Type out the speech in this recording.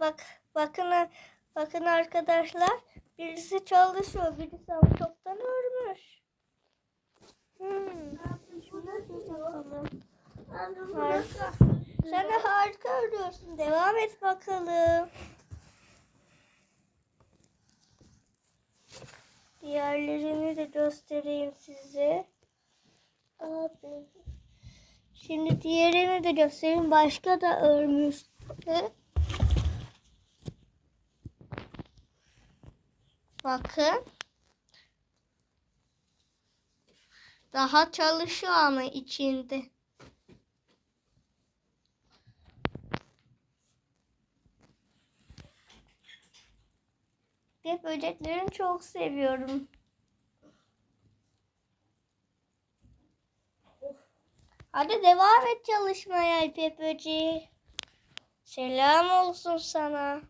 bak bakın bakın arkadaşlar birisi çalışıyor birisi ama çoktan ölmüş. Hmm. Harika. Sen de harika örüyorsun. Devam et bakalım. Diğerlerini de göstereyim size. Abi. Şimdi diğerini de göstereyim. Başka da örmüştü. Bakın. Daha çalışıyor ama içinde. Ve böceklerini çok seviyorum. Hadi devam et çalışmaya İpek böceği. Selam olsun sana.